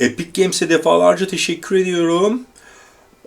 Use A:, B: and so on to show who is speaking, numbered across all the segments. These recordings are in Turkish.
A: Epic Games'e defalarca teşekkür ediyorum.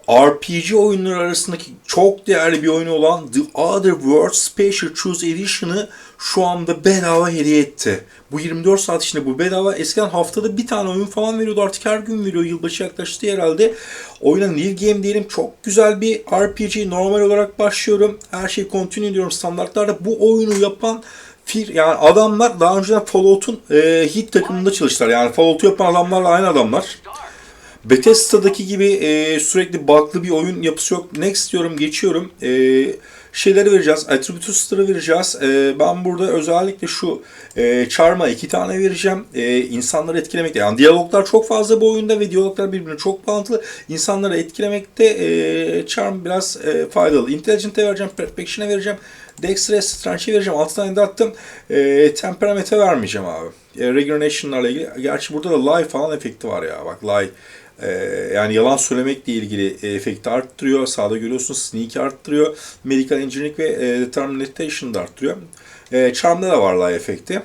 A: RPG oyunları arasındaki çok değerli bir oyun olan The Other World Special Choose Edition'ı şu anda bedava hediye etti. Bu 24 saat içinde bu bedava. Eskiden haftada bir tane oyun falan veriyordu. Artık her gün veriyor. Yılbaşı yaklaştı herhalde. Oyuna New Game diyelim. Çok güzel bir RPG. Normal olarak başlıyorum. Her şey continue diyorum standartlarda. Bu oyunu yapan fir yani adamlar daha önceden Fallout'un e, hit takımında çalıştılar. Yani Fallout'u yapan adamlarla aynı adamlar. Bethesda'daki gibi e, sürekli bug'lı bir oyun yapısı yok. Next diyorum, geçiyorum. E, şeyleri vereceğiz, attributus'ları vereceğiz. E, ben burada özellikle şu e, Charm'a iki tane vereceğim. E, insanları etkilemekte. Yani diyaloglar çok fazla bu oyunda ve diyaloglar birbirine çok bağlantılı. İnsanları etkilemekte e, Charm biraz e, faydalı. Intelligent'e vereceğim, Perfection'e vereceğim. Dexter'e, Strange'e vereceğim. 6 tane de attım. E, Temperament'e vermeyeceğim abi. E, Regeneration'larla ilgili. Gerçi burada da Lie falan efekti var ya. Bak Lie ee, yani yalan söylemekle ilgili e, efekti arttırıyor. Sağda görüyorsunuz sneak arttırıyor. Medical Engineering ve e, Determination da arttırıyor. E, Charm'da da var lie efekti.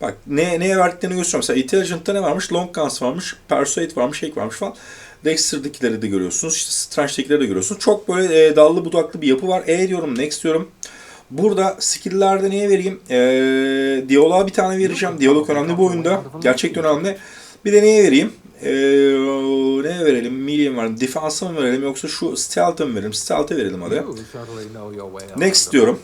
A: Bak ne, neye verdiklerini gösteriyorum. Mesela Intelligent'ta ne varmış? Long Guns varmış. Persuade varmış. Hack varmış falan. Dexter'dakileri de görüyorsunuz. İşte Strange'dakileri de görüyorsunuz. Çok böyle e, dallı budaklı bir yapı var. E diyorum, next diyorum. Burada skill'lerde neye vereyim? E, diyaloğa bir tane vereceğim. Diyalog önemli bu oyunda. Gerçekten önemli. Bir de neye vereyim? Ee, ne verelim? Medium var. Defense'a mı verelim yoksa şu stealth'a mı verelim? Stealth'e verelim hadi. Next diyorum.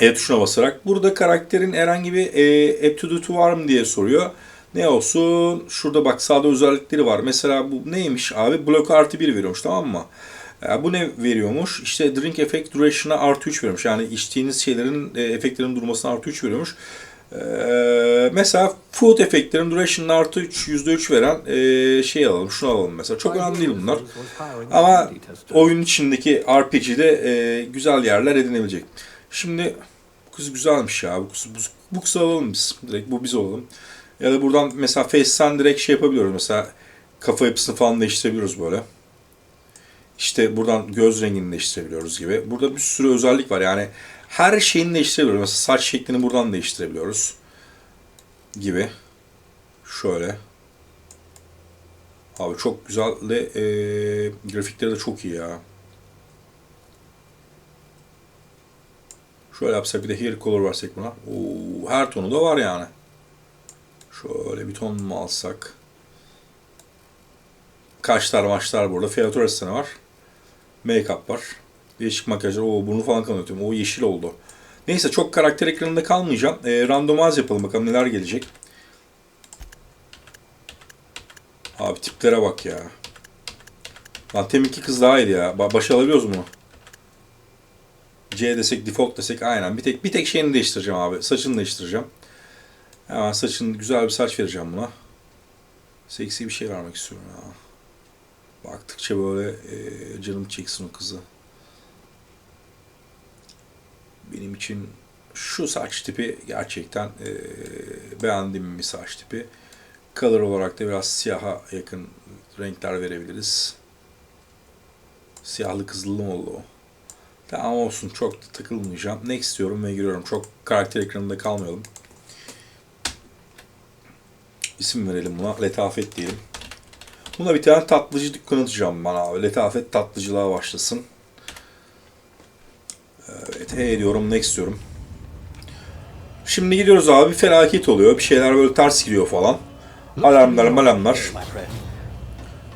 A: E tuşuna basarak. Burada karakterin herhangi bir e, aptitude'u var mı diye soruyor. Ne olsun? Şurada bak sağda özellikleri var. Mesela bu neymiş abi? Block artı 1 veriyormuş tamam mı? E, bu ne veriyormuş? İşte drink effect duration'a artı 3 veriyormuş. Yani içtiğiniz şeylerin e, efektlerin durmasına artı 3 veriyormuş. Ee, mesela food efektlerin duration'ın artı 3, %3 veren e, şey alalım, şunu alalım mesela. Çok önemli değil bunlar. Ama oyun içindeki RPG'de e, güzel yerler edinebilecek. Şimdi bu kız güzelmiş ya. Bu kız, bu, bu kızı alalım biz. Direkt bu biz olalım. Ya da buradan mesela Face'ten direkt şey yapabiliyoruz. Mesela kafa yapısını falan değiştirebiliyoruz böyle. İşte buradan göz rengini değiştirebiliyoruz gibi. Burada bir sürü özellik var. Yani her şeyini değiştirebiliyoruz. Mesela saç şeklini buradan değiştirebiliyoruz. Gibi. Şöyle. Abi çok güzel de e, grafikleri de çok iyi ya. Şöyle yapsak bir de hair color versek buna. Oo, her tonu da var yani. Şöyle bir ton mu alsak? Kaşlar maçlar burada. Fiyatör asistanı var. Make-up var. Değişik makyajlar. Oo burnu falan kanıtıyorum. O yeşil oldu. Neyse çok karakter ekranında kalmayacağım. E, randomize yapalım bakalım neler gelecek. Abi tiplere bak ya. Lan teminki kız daha iyiydi ya. Ba- Başa alabiliyoruz mu? C desek, default desek aynen. Bir tek bir tek şeyini değiştireceğim abi. Saçını değiştireceğim. Hemen saçın güzel bir saç vereceğim buna. Seksi bir şey vermek istiyorum ya. Baktıkça böyle e, canım çeksin o kızı. Benim için şu saç tipi gerçekten e, beğendiğim bir saç tipi. Color olarak da biraz siyaha yakın renkler verebiliriz. Siyahlı kızılı mı oldu o? Tamam olsun çok da takılmayacağım. Next diyorum ve giriyorum. Çok karakter ekranında kalmayalım. İsim verelim buna. Letafet diyelim. Buna bir tane tatlıcı dükkanı atacağım bana abi. Letafet tatlıcılığa başlasın. Evet, hey diyorum, next diyorum. Şimdi gidiyoruz abi, felaket oluyor. Bir şeyler böyle ters gidiyor falan. Alarmlar, malamlar.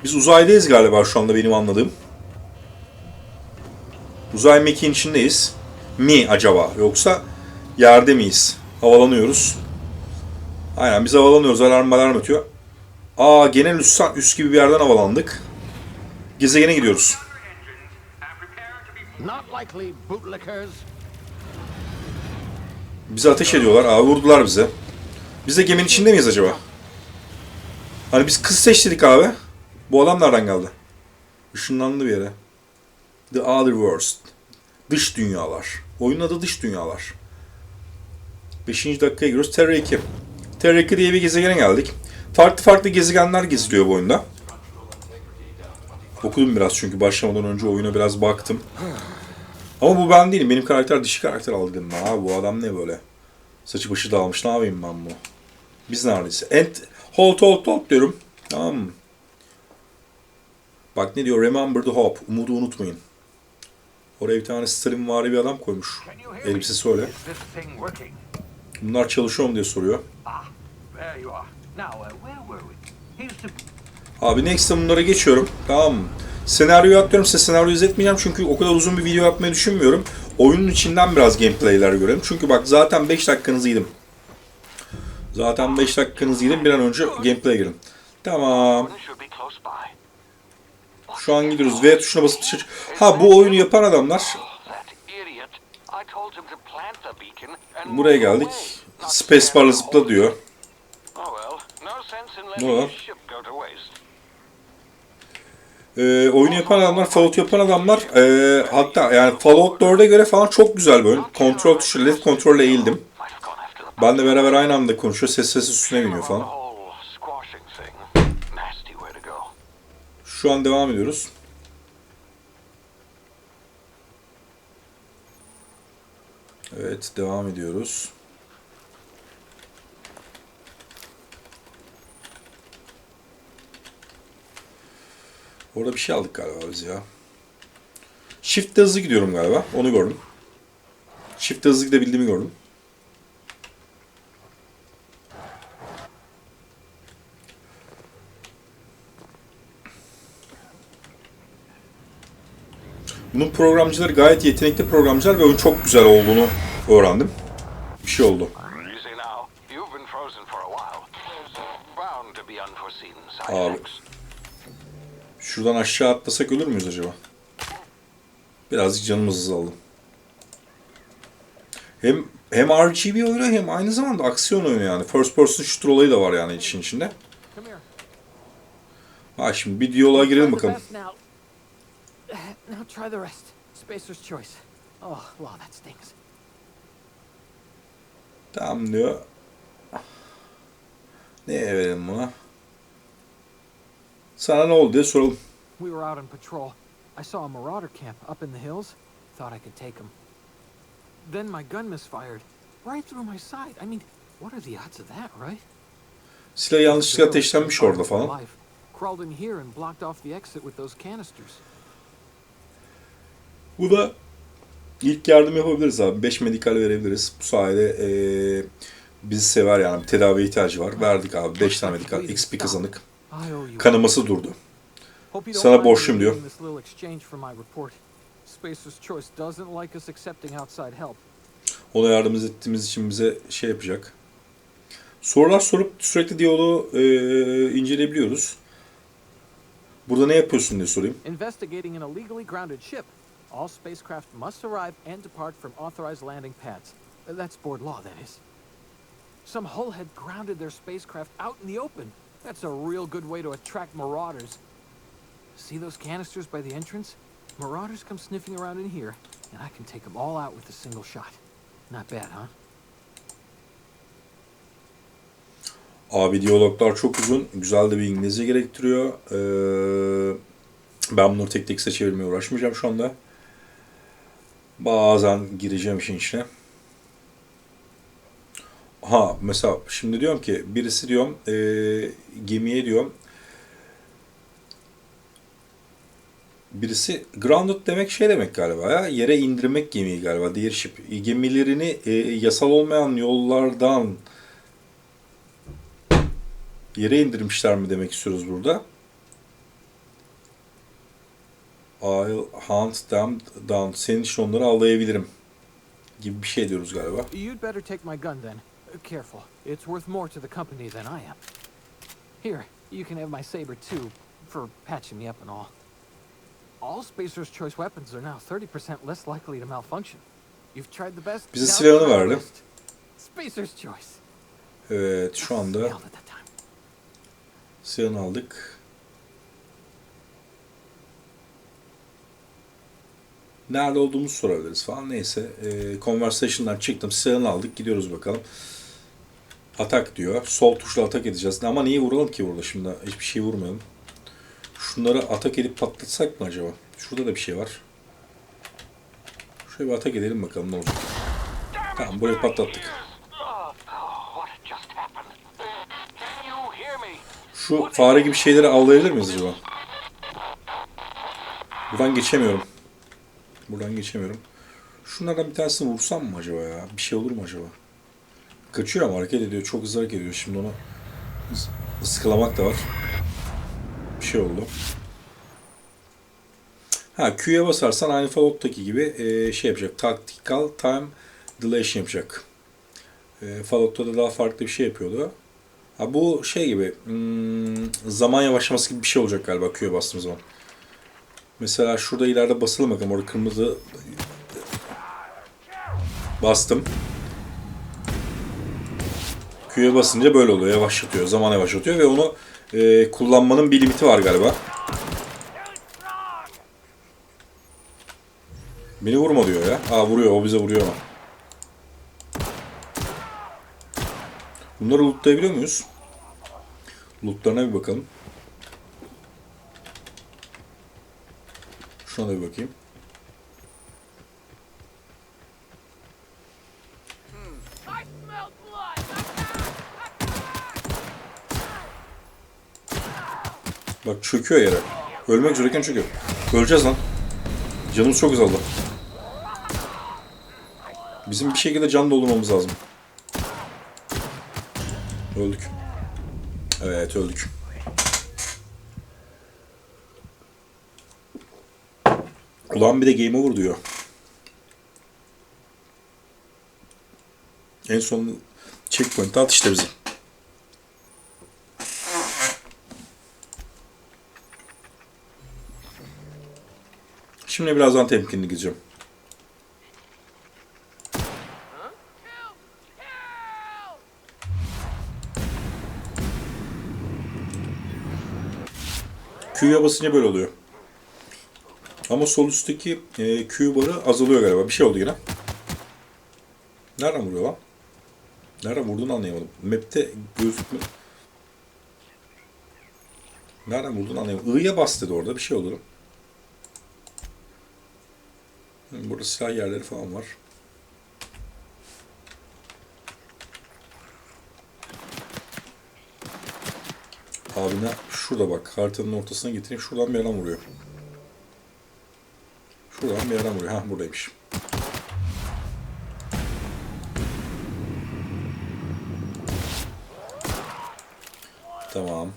A: Biz uzaydayız galiba şu anda benim anladığım. Uzay mekiğin içindeyiz. Mi acaba? Yoksa yerde miyiz? Havalanıyoruz. Aynen biz havalanıyoruz. Alarm alarm ötüyor. Aa genel üst, üst gibi bir yerden havalandık. Gezegene gidiyoruz. Bize ateş ediyorlar. Aa vurdular bize. Biz de geminin içinde miyiz acaba? Hani biz kız seçtik abi. Bu adam nereden geldi? Işınlandı bir yere. The Other Worlds. Dış dünyalar. Oyunun adı dış dünyalar. 5. dakikaya giriyoruz. Terra 2. Terra 2 diye bir gezegene geldik. Farklı farklı gezegenler geziliyor bu oyunda. Okudum biraz çünkü başlamadan önce oyuna biraz baktım. Ama bu ben değilim. Benim karakter dişi karakter aldı dedim. Abi bu adam ne böyle? Saçı başı dağılmış. Ne yapayım ben bu? Biz neredeyiz? Ent Hold hold hold diyorum. Tamam mı? Bak ne diyor? Remember the hope. Umudu unutmayın. Oraya bir tane stream vari bir adam koymuş. Elbisesi öyle. Bunlar çalışıyor mu diye soruyor.
B: Ah, uh,
A: Abi next'e bunlara geçiyorum. Tamam mı? Senaryoyu atlıyorum size senaryo izletmeyeceğim çünkü o kadar uzun bir video yapmayı düşünmüyorum. Oyunun içinden biraz gameplay'ler görelim. Çünkü bak zaten 5 dakikanızı yedim. Zaten 5 dakikanızı yedim bir an önce gameplay'e girin. Tamam. Şu an gidiyoruz. V tuşuna basıp dışarı Ha bu oyunu yapan adamlar Buraya geldik.
C: not
A: Space
C: stand
A: barla zıpla diyor. Ne var? Ee, oyunu yapan adamlar, Fallout yapan adamlar ee, hatta yani Fallout 4'e göre falan çok güzel bir oyun. Kontrol tuşu, left kontrolle eğildim. Ben de beraber aynı anda konuşuyor. Ses sesi üstüne biniyor falan. Şu an devam ediyoruz. Evet, devam ediyoruz. Orada bir şey aldık galiba biz ya. Shift hızlı gidiyorum galiba. Onu gördüm. Shift hızlı gidebildiğimi gördüm. Bunun programcıları gayet yetenekli programcılar ve oyun çok güzel olduğunu öğrendim. Bir şey oldu. Abi. Şuradan aşağı atlasak ölür müyüz acaba? Birazcık canımız azaldı. Hem hem RGB oyunu hem aynı zamanda aksiyon oyunu yani. First person shooter olayı da var yani işin içinde. Ha şimdi bir diyaloğa girelim bakalım.
B: Best Now. try the rest. Spacer's choice. Oh, law, that stings.
A: Tamam diyor. Ne verelim buna? Sana ne oldu diye soralım.
B: We were out on patrol. I saw a marauder camp up in the hills. Thought I could take him. Then my gun misfired. Right through my side. I mean, what are the odds of that, right?
A: Silah yanlışlıkla ateşlenmiş orada falan.
B: life. Crawled in here and blocked off the exit with those canisters.
A: Bu da ilk yardım yapabiliriz abi. 5 medikal verebiliriz. Bu sayede eee bizi sever yani. Bir tedavi ihtiyacı var. Verdik abi 5 tane medikal. XP kazandık. Kanaması durdu. Sana borçluyum diyor. Ona yardım ettiğimiz için bize şey yapacak. Sorular sorup sürekli diyaloğu eee inceleyebiliyoruz. Burada ne yapıyorsun diye sorayım.
B: All spacecraft must arrive and depart from authorized landing pads. Uh, That's board law, that is. Some hull had grounded their spacecraft out in the open. That's a real good way to attract marauders. See those canisters by the entrance? Marauders come sniffing around in here, and I can take them all out with a single shot. Not bad, huh?
A: Abi diyaloglar çok uzun. Güzel de bir İngilizce gerektiriyor. Ee, ben bunları tek tek size çevirmeye uğraşmayacağım şu anda. Bazen gireceğim işin içine. Ha mesela şimdi diyorum ki birisi diyorum e, gemiye diyorum birisi grounded demek şey demek galiba ya yere indirmek gemiyi galiba diğer ship gemilerini e, yasal olmayan yollardan yere indirmişler mi demek istiyoruz burada. I'll hunt them down. Senin için onları avlayabilirim. Gibi bir şey diyoruz galiba.
B: You'd better take my gun then. Careful. It's worth more to the company than I am. Here, you can have my saber too, for patching me up and all. All Spacer's Choice weapons are now 30% less likely to malfunction. You've tried the best.
A: Bize silahını verdi.
B: Spacer's Choice.
A: Evet şu anda silahını aldık. Nerede olduğumuzu sorabiliriz falan. Neyse. E, conversation'dan çıktım. Silahını aldık. Gidiyoruz bakalım. Atak diyor. Sol tuşla atak edeceğiz. Ama niye vuralım ki burada şimdi? Hiçbir şey vurmayalım. Şunları atak edip patlatsak mı acaba? Şurada da bir şey var. Şöyle bir atak edelim bakalım ne olacak. Tamam burayı patlattık. Şu fare gibi şeyleri avlayabilir miyiz acaba? Buradan geçemiyorum. Buradan geçemiyorum. Şunlardan bir tanesini vursam mı acaba ya? Bir şey olur mu acaba? Kaçıyor ama hareket ediyor. Çok hızlı hareket ediyor. Şimdi onu ıs- ıskalamak da var. Bir şey oldu. Ha Q'ya basarsan aynı Fallout'taki gibi e, şey yapacak. Tactical Time Dilation yapacak. E, Fallout'ta da daha farklı bir şey yapıyordu. Ha bu şey gibi hmm, zaman yavaşlaması gibi bir şey olacak galiba Q'ya bastığım zaman. Mesela şurada ileride basalım bakalım orada kırmızı bastım. Q'ya basınca böyle oluyor yavaşlatıyor zaman yavaşlatıyor ve onu e, kullanmanın bir limiti var galiba. Beni vurma diyor ya. Aa vuruyor o bize vuruyor ama. Bunları lootlayabiliyor muyuz? Lootlarına bir bakalım. Şuna bir bakayım. Bak çöküyor yere. Ölmek üzereyken çöküyor. Öleceğiz lan. Canımız çok azaldı. Bizim bir şekilde can doldurmamız lazım. Öldük. Evet öldük. Ulan bir de game over diyor. En son checkpoint at işte bizi. Şimdi birazdan temkinli gideceğim. Q'ya basınca böyle oluyor. Ama sol üstteki e, Q barı azalıyor galiba. Bir şey oldu yine. Nereden vuruyor lan? Nereden vurduğunu anlayamadım. Map'te gözükmüyor. Nereden vurduğunu anlayamadım. I'ya bas dedi orada. Bir şey oldu. Burada silah yerleri falan var. Abine şurada bak haritanın ortasına getireyim. Şuradan bir yerden vuruyor. Şuradan bir yerden vuruyor. Ha buradaymış. Tamam.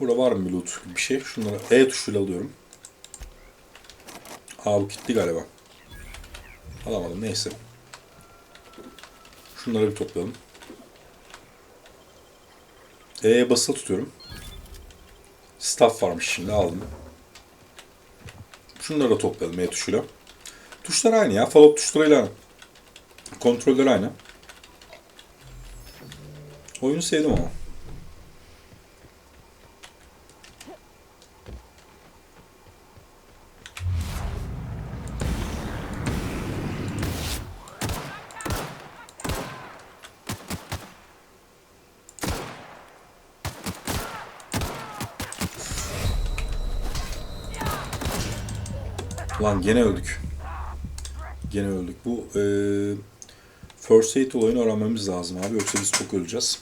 A: Burada var mı bir loot gibi bir şey? Şunları E tuşuyla alıyorum. Aa bu kilitli galiba. Alamadım neyse. Şunları bir toplayalım. E'ye basılı tutuyorum. Staff varmış şimdi aldım. Şunları da toplayalım E tuşuyla. Tuşlar aynı ya. Fallout tuşlarıyla. Kontroller aynı. Oyunu sevdim ama. Lan gene öldük. Gene öldük. Bu e, First Aid olayını öğrenmemiz lazım abi. Yoksa biz çok öleceğiz.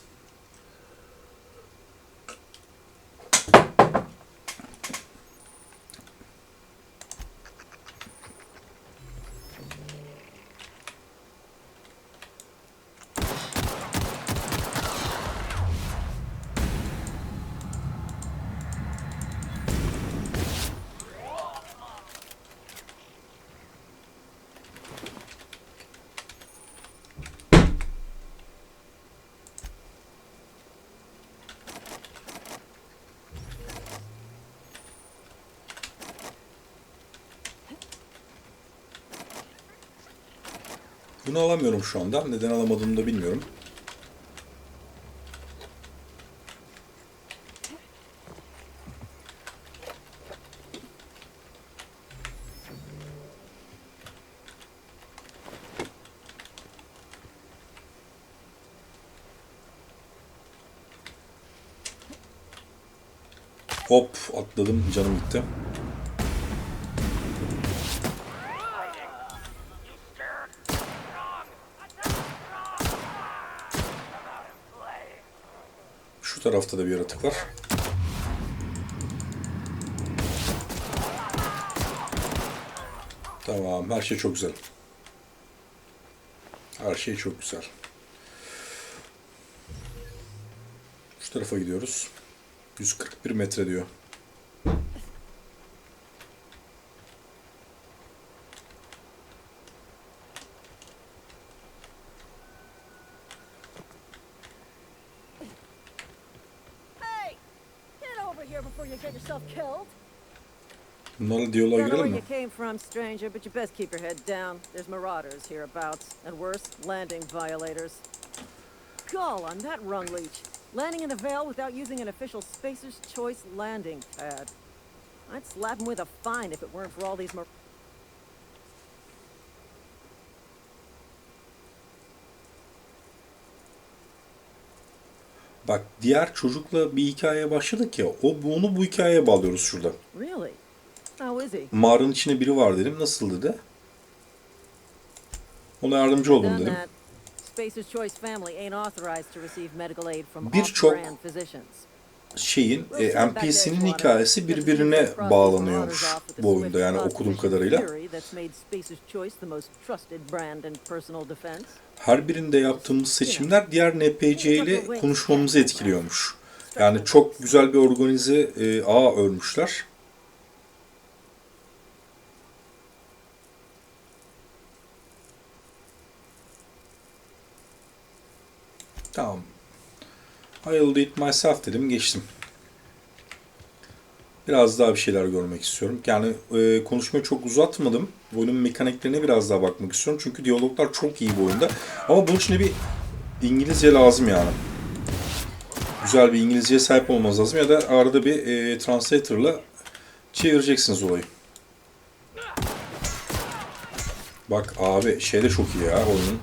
A: Bunu alamıyorum şu anda. Neden alamadığımı da bilmiyorum. Hop atladım canım gitti. Tarafta da bir yaratık var. Tamam, her şey çok güzel. Her şey çok güzel. Şu tarafa gidiyoruz. 141 metre diyor.
D: You get yourself killed.
A: Bunlarla diyaloğa
D: where
A: girelim
D: you
A: mi?
D: came from, stranger, but you best keep your head down. There's marauders hereabouts, and worse, landing violators. Gall on that rung leech. Landing in the Vale without using an official Spacer's Choice landing pad. I'd slap him with a fine if it weren't for all these mar-
A: Bak diğer çocukla bir hikayeye başladık ya. O onu bu hikayeye bağlıyoruz şurada.
D: Really? How is he?
A: Mağaranın içinde biri var dedim. Nasıl dedi? Ona yardımcı oldum dedim. Birçok. Şeyin e, NPC'nin hikayesi birbirine bağlanıyormuş bu oyunda yani okuduğum kadarıyla. Her birinde yaptığımız seçimler diğer NPC ile konuşmamızı etkiliyormuş. Yani çok güzel bir organize e, ağ örmüşler. Tamam. I'll do it myself dedim geçtim. Biraz daha bir şeyler görmek istiyorum. Yani e, konuşmayı çok uzatmadım. Oyunun mekaniklerine biraz daha bakmak istiyorum. Çünkü diyaloglar çok iyi bu oyunda. Ama bunun için de bir İngilizce lazım yani. Güzel bir İngilizceye sahip olmanız lazım. Ya da arada bir e, translator'la çevireceksiniz olayı. Bak abi şey de çok iyi ya oyunun.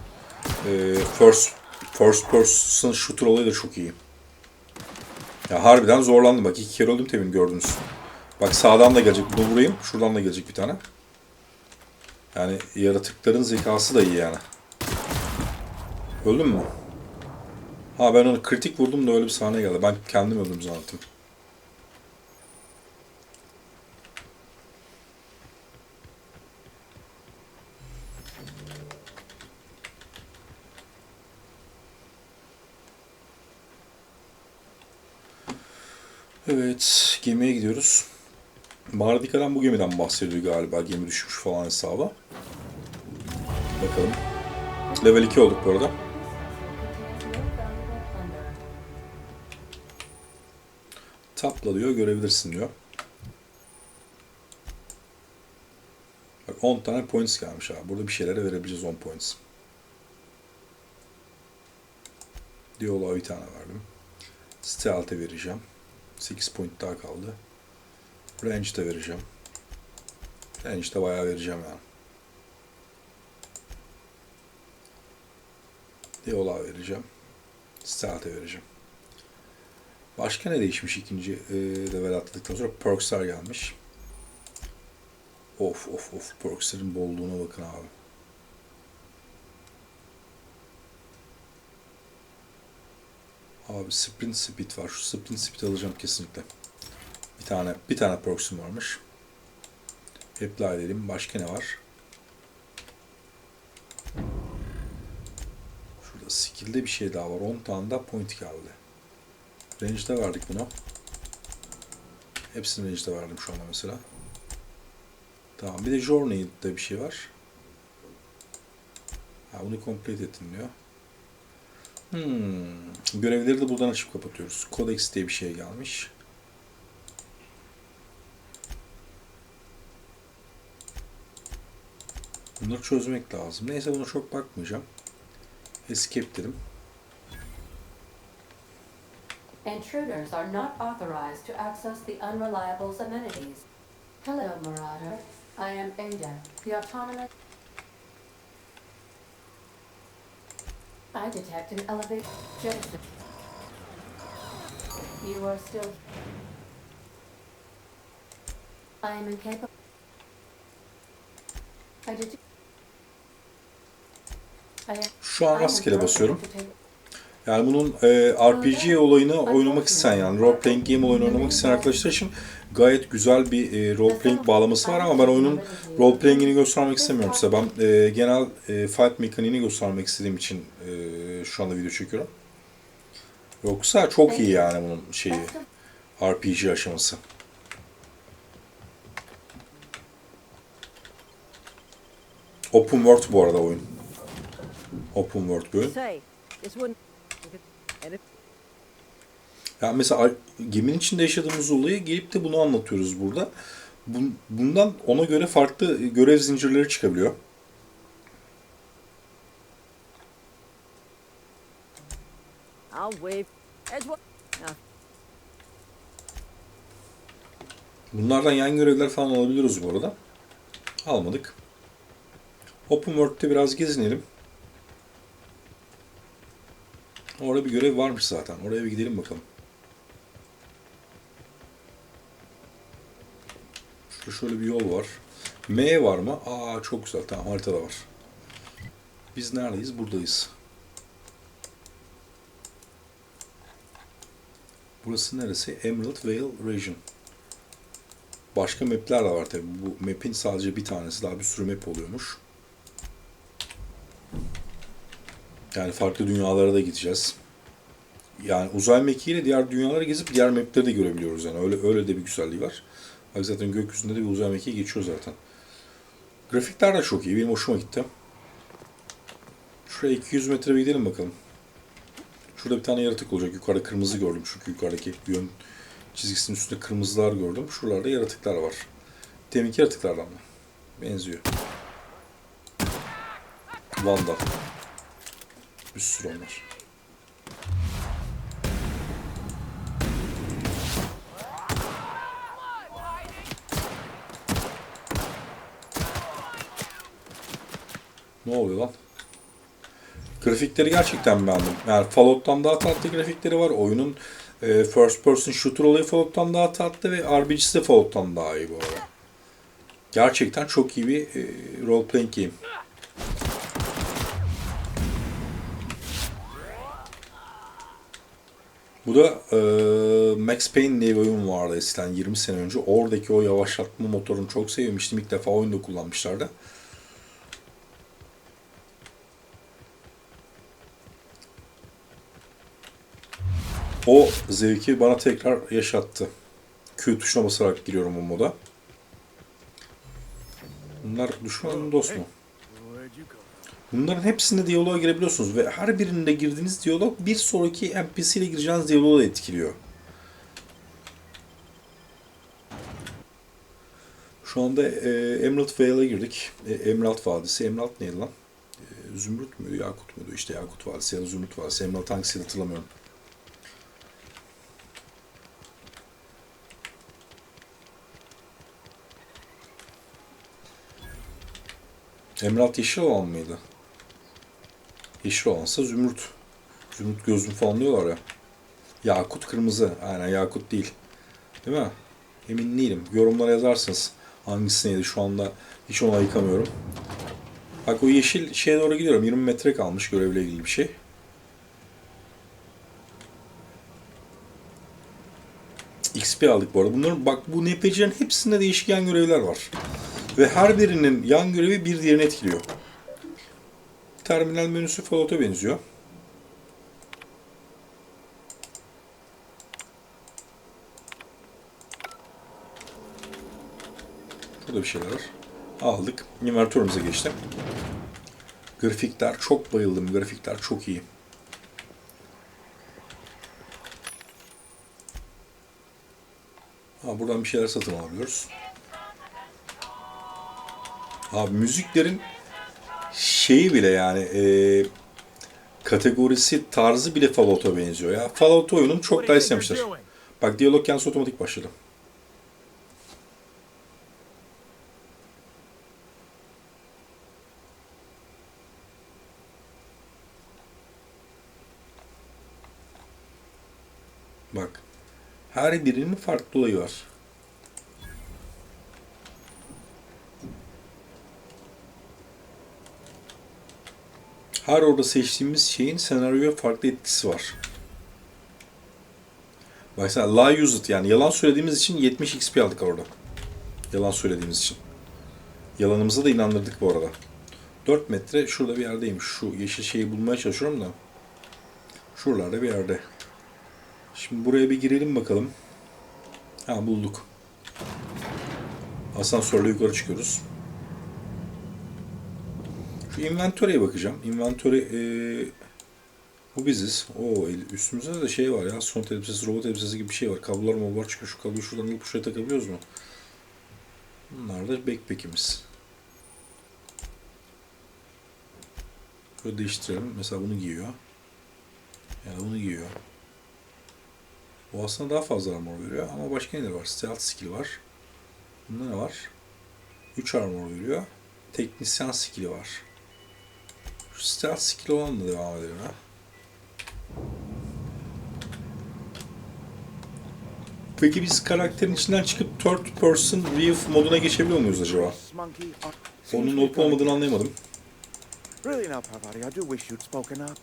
A: E, first, first person shooter olayı da çok iyi. Ya harbiden zorlandım. Bak iki kere öldüm temin gördünüz. Bak sağdan da gelecek. Bunu vurayım. Şuradan da gelecek bir tane. Yani yaratıkların zekası da iyi yani. Öldün mü? Ha ben onu kritik vurdum da öyle bir sahne geldi. Ben kendim öldüm zannettim. Evet, gemiye gidiyoruz. Mardika'dan bu gemiden bahsediyor galiba. Gemi düşmüş falan hesaba. Bakalım. Level 2 olduk bu arada. Tapla diyor, görebilirsin diyor. Bak 10 tane points gelmiş abi. Burada bir şeylere verebileceğiz 10 points. Diyaloğa bir tane verdim. Stealth'e vereceğim. 8 point daha kaldı. Range'de vereceğim. Range'de bayağı vereceğim yani. Diyaloğa vereceğim. Stealth'e vereceğim. Başka ne değişmiş ikinci e, level atladıktan sonra? Perks'ler gelmiş. Of of of perks'lerin bolluğuna bakın abi. Abi sprint speed var. Şu sprint speed alacağım kesinlikle. Bir tane bir tane perks'üm varmış. Apply edelim. Başka ne var? Şurada skill'de bir şey daha var. 10 tane daha point geldi. Range'de verdik bunu. Hepsini range'de verdim şu anda mesela. Tamam. Bir de Journey'de bir şey var. Ha, bunu complete ettim diyor. Hmm. Görevleri de buradan açıp kapatıyoruz. Codex diye bir şey gelmiş. Bunları çözmek lazım. Neyse buna çok bakmayacağım. Escape dedim.
E: Intruders are not authorized to access the Unreliable's amenities. Hello, Marauder. I am Ada, the autonomous... I detect an elevate... Joseph. You are still... I am incapable... I detect...
A: Şu an rastgele basıyorum. Yani bunun e, RPG olayını oynamak isteyen yani role playing game olayını oynamak isteyen arkadaşlar için gayet güzel bir e, role playing bağlaması var ama ben oyunun role playing'ini göstermek istemiyorum size. Ben e, genel e, fight mekaniğini göstermek istediğim için e, şu anda video çekiyorum. Yoksa çok iyi yani bunun şeyi RPG aşaması. Open World bu arada oyun. Open World
D: if
A: Yani mesela geminin içinde yaşadığımız olayı gelip de bunu anlatıyoruz burada. Bun- Bundan ona göre farklı görev zincirleri çıkabiliyor.
D: Now,
A: Bunlardan yan görevler falan alabiliyoruz bu arada. Almadık. Open World'de biraz gezinelim. Orada bir görev varmış zaten. Oraya bir gidelim bakalım. Şurada şöyle bir yol var. M var mı? Aa çok güzel. Tamam haritada var. Biz neredeyiz? Buradayız. Burası neresi? Emerald Vale Region. Başka map'ler de var tabi. Bu map'in sadece bir tanesi. Daha bir sürü map oluyormuş. Yani farklı dünyalara da gideceğiz. Yani uzay mekiğiyle diğer dünyalara gezip diğer map'leri de görebiliyoruz yani. Öyle öyle de bir güzelliği var. Bak zaten gökyüzünde de bir uzay mekiği geçiyor zaten. Grafikler de çok iyi. Benim hoşuma gitti. Şuraya 200 metre bir gidelim bakalım. Şurada bir tane yaratık olacak. Yukarıda kırmızı gördüm çünkü yukarıdaki yön çizgisinin üstünde kırmızılar gördüm. Şuralarda yaratıklar var. Deminki yaratıklardan mı? Benziyor. Vandal. Bir sürü onlar. Ne oluyor lan? Grafikleri gerçekten beğendim. Yani Fallout'tan daha tatlı grafikleri var. Oyunun e, first person shooter olayı Fallout'tan daha tatlı ve RPG'si de Fallout'tan daha iyi bu arada. Gerçekten çok iyi bir e, role playing game. Bu da e, Max Payne diye bir oyun vardı eskiden 20 sene önce. Oradaki o yavaşlatma motorunu çok sevmiştim. İlk defa oyunda kullanmışlardı. O zevki bana tekrar yaşattı. Q tuşuna basarak giriyorum o moda. Bunlar düşman mı dost mu? Bunların hepsinde diyaloğa girebiliyorsunuz ve her birinde girdiğiniz diyalog bir sonraki NPC ile gireceğiniz diyaloğu da etkiliyor. Şu anda e, Emerald Vale'a girdik. E, Emerald Vadisi. Emerald neydi lan? E, Zümrüt müydü, Yakut muydu? İşte Yakut Vadisi ya da Zümrüt Vadisi. Emerald hangisiydi hatırlamıyorum. Emerald yeşil olan mıydı? Yeşil olansa zümrüt. Zümrüt gözlü falan diyorlar ya. Yakut kırmızı. Aynen yakut değil. Değil mi? Emin değilim. Yorumlara yazarsınız. Hangisi neydi şu anda hiç ona yıkamıyorum. Bak o yeşil şeye doğru gidiyorum. 20 metre kalmış görevle ilgili bir şey. XP aldık bu arada. Bunların bak bu NPC'lerin hepsinde değişik yan görevler var. Ve her birinin yan görevi bir diğerini etkiliyor. Terminal menüsü Fallout'a benziyor. Burada bir şeyler var. Aldık. Inventörümüze geçtim. Grafikler çok bayıldım. Grafikler çok iyi. Ha, buradan bir şeyler satın alabiliyoruz. Abi müziklerin şeyi bile yani e, kategorisi tarzı bile Fallout'a benziyor ya. Fallout oyunun çok daha istemişler. Bak diyalog kendisi otomatik başladı. Bak. Her birinin farklı olayı var. Her orada seçtiğimiz şeyin senaryoya farklı etkisi var. Mesela lie use it yani yalan söylediğimiz için 70 XP aldık orada. Yalan söylediğimiz için. Yalanımıza da inandırdık bu arada. 4 metre şurada bir yerdeyim. Şu yeşil şeyi bulmaya çalışıyorum da. Şuralarda bir yerde. Şimdi buraya bir girelim bakalım. Ha bulduk. Asansörle yukarı çıkıyoruz. Şu inventory'e bakacağım. Inventory eee, bu biziz. O üstümüzde de şey var ya. Son elbisesi, robot elbisesi gibi bir şey var. Kablolar moblar çıkıyor. Şu kabloyu şuradan alıp şuraya takabiliyoruz mu? Bunlar da backpack'imiz. Şöyle değiştirelim. Mesela bunu giyiyor. Yani bunu giyiyor. Bu aslında daha fazla armor veriyor ama başka neler var? Stealth skill var. Bunda ne var? 3 armor veriyor. Teknisyen skill'i var. Stealth skill olanla devam edelim ha. Peki biz karakterin içinden çıkıp third person view moduna geçebiliyor muyuz acaba? Onun olup olmadığını anlayamadım.
F: Really now, Parvati, I do wish you'd spoken up.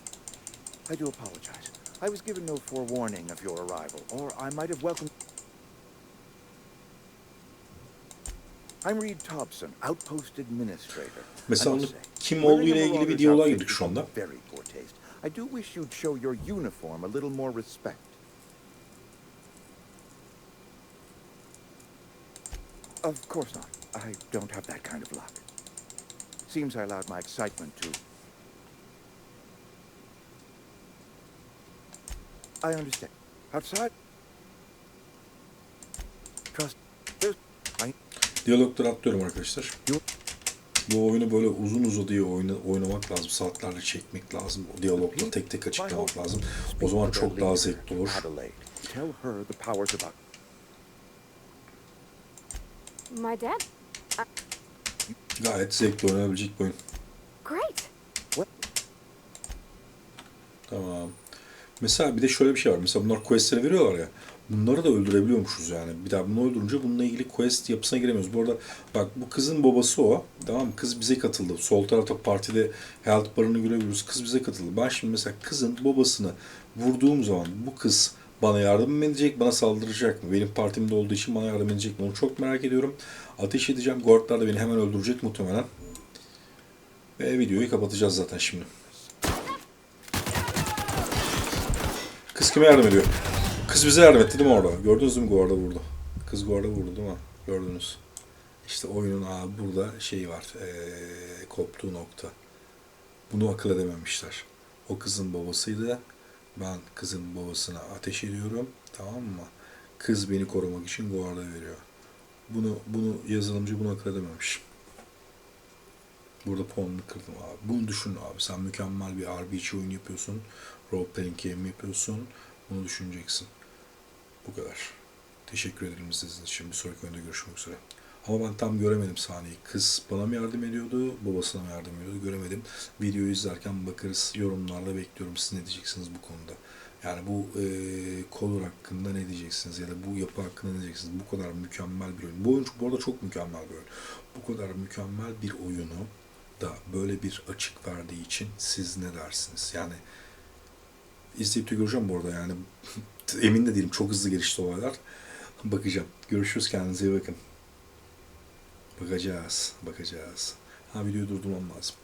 F: I do apologize. I was given no forewarning of your arrival, or I might have welcomed... I'm Reed Thompson, Outpost Administrator.
A: Mesela
F: say,
A: kim olduğu ile ilgili bir diyaloğa girdik şu anda.
F: I do wish you'd show your uniform a little more respect. Of course not. I don't have that kind of luck. Seems I allowed my excitement to I understand. Outside. Trust. There's. I.
A: Diyalogları atlıyorum arkadaşlar.
F: Yok.
A: Bu oyunu böyle uzun uzadıya oyna, oynamak lazım. Saatlerle çekmek lazım. O diyalogla tek tek açıklamak lazım. O zaman çok daha zevkli olur. Gayet zevkli oynanabilecek bir oyun. Tamam. Mesela bir de şöyle bir şey var. Mesela bunlar questleri veriyorlar ya. Bunları da öldürebiliyormuşuz yani. Bir daha bunu öldürünce bununla ilgili quest yapısına giremiyoruz. Bu arada bak bu kızın babası o. Tamam mı? Kız bize katıldı. Sol tarafta partide health barını görebiliyoruz. Kız bize katıldı. Ben şimdi mesela kızın babasını vurduğum zaman bu kız bana yardım mı edecek, bana saldıracak mı? Benim partimde olduğu için bana yardım edecek mi? Onu çok merak ediyorum. Ateş edeceğim. Guardlar da beni hemen öldürecek muhtemelen. Ve videoyu kapatacağız zaten şimdi. Kız kime yardım ediyor? Kız bize yardım etti değil mi orada? Gördünüz mü Guarda vurdu. Kız Guarda vurdu değil mi? Gördünüz. İşte oyunun aa, burada şey var. Ee, koptuğu nokta. Bunu akıl edememişler. O kızın babasıydı. Ben kızın babasına ateş ediyorum. Tamam mı? Kız beni korumak için Guarda veriyor. Bunu bunu yazılımcı bunu akıl edememiş. Burada puanını kırdım abi. Bunu düşün abi. Sen mükemmel bir RPG oyun yapıyorsun. Role playing game yapıyorsun. Bunu düşüneceksin. Bu kadar. Teşekkür ederim izlediğiniz için. Bir sonraki oyunda görüşmek üzere. Ama ben tam göremedim sahneyi. Kız bana mı yardım ediyordu, babasına mı yardım ediyordu göremedim. Videoyu izlerken bakarız. Yorumlarda bekliyorum. Siz ne diyeceksiniz bu konuda? Yani bu e, Color hakkında ne diyeceksiniz ya da bu yapı hakkında ne diyeceksiniz? Bu kadar mükemmel bir oyun. Bu oyun bu arada çok mükemmel bir oyun. Bu kadar mükemmel bir oyunu da böyle bir açık verdiği için siz ne dersiniz? Yani izleyip de göreceğim bu arada yani. Emin de değilim. Çok hızlı gelişti olaylar. Bakacağım. Görüşürüz. Kendinize iyi bakın. Bakacağız. Bakacağız. Ha videoyu durdurmam lazım.